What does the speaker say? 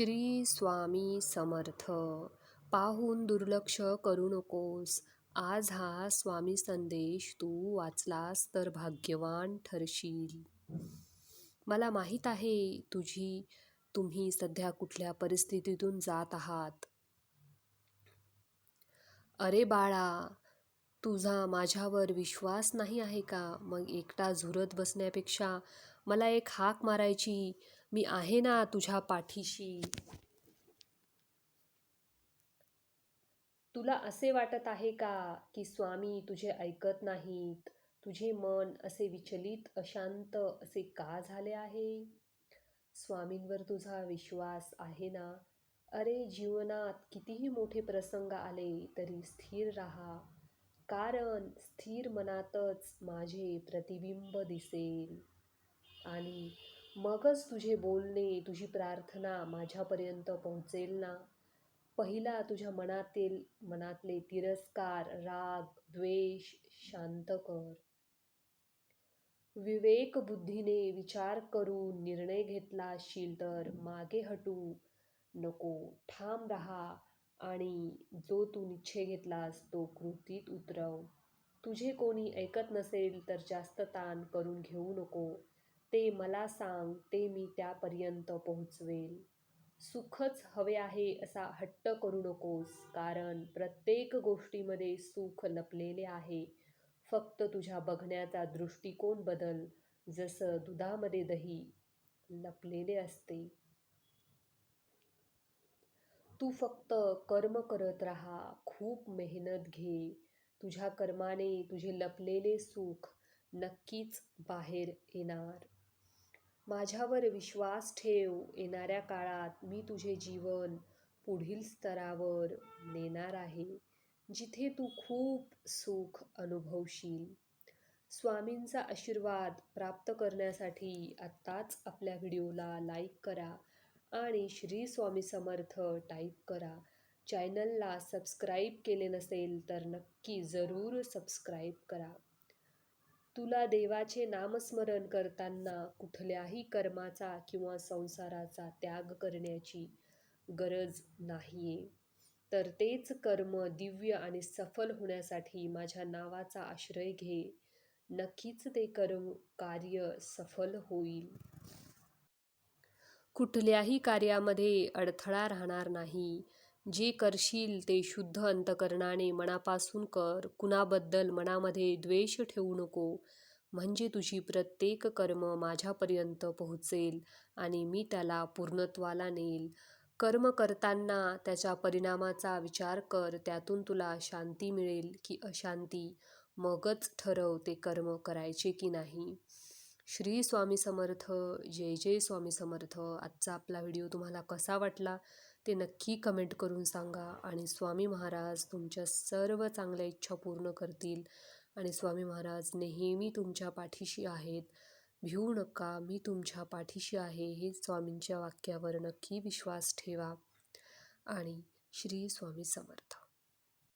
श्री स्वामी समर्थ. पाहून दुर्लक्ष करू नकोस. आज हा स्वामी संदेश तू वाचलास तर भाग्यवान ठरशील. मला माहीत आहे तुझी तुम्ही सध्या कुठल्या परिस्थितीतून जात आहात. अरे बाळा तुझा माझ्यावर विश्वास नाही आहे का? मग एकटा झुरत बसण्यापेक्षा मला एक हाक मारायची. मी आहे ना तुझ्या पाठीशी. तुला असे वाटत आहे का की स्वामी तुझे ऐकत नाहीत? तुझे मन असे विचलित अशांत असे का झाले आहे? स्वामींवर तुझा विश्वास आहे ना? अरे जीवनात कितीही मोठे प्रसंग आले तरी स्थिर राहा. कारण स्थिर मनातच माझे प्रतिबिंब दिसेल. आणि मगच तुझे बोलणे तुझी प्रार्थना माझ्यापर्यंत पोहोचेल ना? पहिला तुझ्या मनातील मनातले तिरस्कार राग द्वेष शांत कर. विवेक बुद्धीने विचार करून निर्णय घेतला असशील तर मागे हटू नको ठाम राहा आणि जो तू निश्चय घेतलास तो कृतीत उतरव. तुझे कोणी ऐकत नसेल तर जास्त ताण करून घेऊ नको. ते मला सांग ते मी त्यापर्यंत पोहोचवेल. सुखच हवे आहे असा हट्ट करू नकोस कारण प्रत्येक गोष्टीमध्ये सुख लपलेले आहे. फक्त तुझ्या बघण्याचा दृष्टिकोन बदल जसं दुधामध्ये दही लपलेले असते. तू फक्त कर्म करत राहा खूप मेहनत घे. तुझ्या कर्माने तुझे लपलेले सुख नक्कीच बाहेर येणार. माझ्यावर विश्वास ठेव. येणाऱ्या काळात मी तुझे जीवन पुढील स्तरावर नेणार आहे जिथे तू खूप सुख अनुभवशील. स्वामींचा आशीर्वाद प्राप्त करण्यासाठी आत्ताच आपल्या व्हिडिओला लाईक करा आणि श्री स्वामी समर्थ टाईप करा. चॅनलला सबस्क्राईब केले नसेल तर नक्की जरूर सबस्क्राईब करा. तुला देवाचे नामस्मरण करताना कुठल्याही कर्माचा किंवा संसाराचा त्याग करण्याची गरज नाहीये. तर तेच कर्म दिव्य आणि सफल होण्यासाठी माझ्या नावाचा आश्रय घे. नक्कीच ते कर्म कार्य सफल होईल. कुठल्याही कार्यामध्ये अडथळा राहणार नाही. जे करशील ते शुद्ध अंतकरणाने मनापासून कर कुणाबद्दल मनामध्ये द्वेष ठेवू नको. म्हणजे तुझी प्रत्येक कर्म माझ्यापर्यंत पोहोचेल आणि मी त्याला पूर्णत्वाला नेईल. कर्म करताना त्याच्या परिणामाचा विचार कर त्यातून तुला शांती मिळेल की अशांती. मगच ठरव ते कर्म करायचे की नाही. श्री स्वामी समर्थ जय जय स्वामी समर्थ. आजचा आपला व्हिडिओ तुम्हाला कसा वाटला ते नक्की कमेंट करून सांगा आणि स्वामी महाराज तुमच्या सर्व चांगल्या इच्छा पूर्ण करतील. आणि स्वामी महाराज नेहमी तुमच्या पाठीशी आहेत. भिवू नका मी तुमच्या पाठीशी आहे हे स्वामींच्या वाक्यावर नक्की विश्वास ठेवा. आणि श्री स्वामी समर्थ.